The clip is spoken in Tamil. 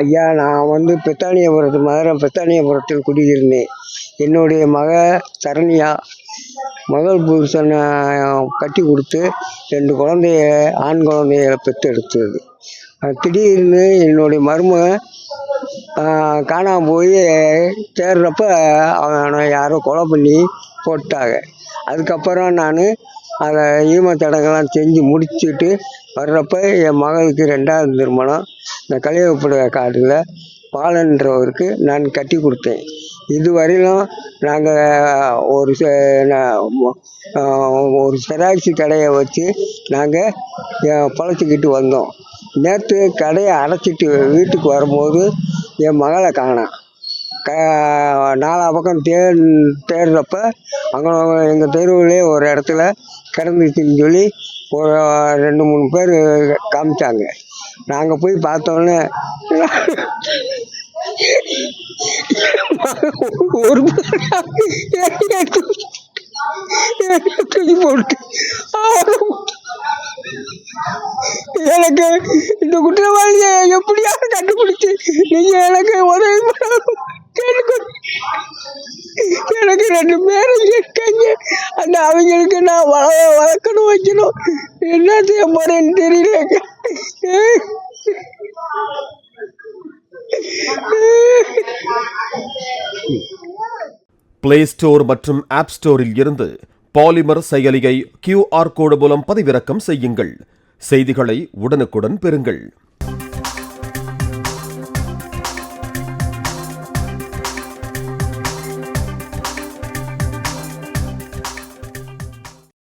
ஐயா நான் வந்து பித்தானியபுரத்து மதுரை பித்தானியபுரத்தில் குடியிருந்தேன். என்னுடைய மக சரண்யா முதல் புருஷனை கட்டி கொடுத்து ரெண்டு குழந்தைய ஆண் குழந்தைய பெற்றெடுத்தது. திடீர்னு என்னுடைய மருமக காணாமல் போய் தேடுறப்ப அவனை யாரோ கொலை பண்ணி போட்டாங்க. அதுக்கப்புறம் நான் அதை ஈமத்தடங்கெல்லாம் செஞ்சு முடிச்சுட்டு வர்றப்ப என் மகளுக்கு ரெண்டாவது திருமணம். இந்த கலியப்பட காட்டில் பாலன்றவருக்கு நான் கட்டி கொடுத்தேன். இதுவரையிலும் நாங்கள் ஒரு ச- ஒரு செராக்சி கடையை வச்சு நாங்கள் பழச்சிக்கிட்டு வந்தோம். நேற்று கடையை அடைச்சிட்டு வீட்டுக்கு வரும்போது என் மகளை காணான் க நாலா பக்கம் தேர் தேடுறப்ப அங்கே எங்கள் தெருவிலே ஒரு இடத்துல கிடந்துச்சுன்னு சொல்லி ஒரு ரெண்டு மூணு பேர் காமிச்சாங்க. நாங்கள் போய் பார்த்தோன்னே ஒரு தூக்கி போட்டு எனக்கு இந்த குற்றவாளியை எப்படியாவது கண்டுபிடிச்சு நீங்க எனக்கு உதவி பண்ணணும். எனக்கு ரெண்டு பேரும் இருக்காங்க. அந்த அவங்களுக்கு நான் வள வளர்க்கணும் வைக்கணும். என்ன செய்ய போறேன்னு தெரியலங்க பிளே ஸ்டோர் மற்றும் ஆப் ஸ்டோரில் இருந்து பாலிமர் செயலியை கியூஆர் கோடு மூலம் பதிவிறக்கம் செய்யுங்கள். செய்திகளை உடனுக்குடன் பெறுங்கள்.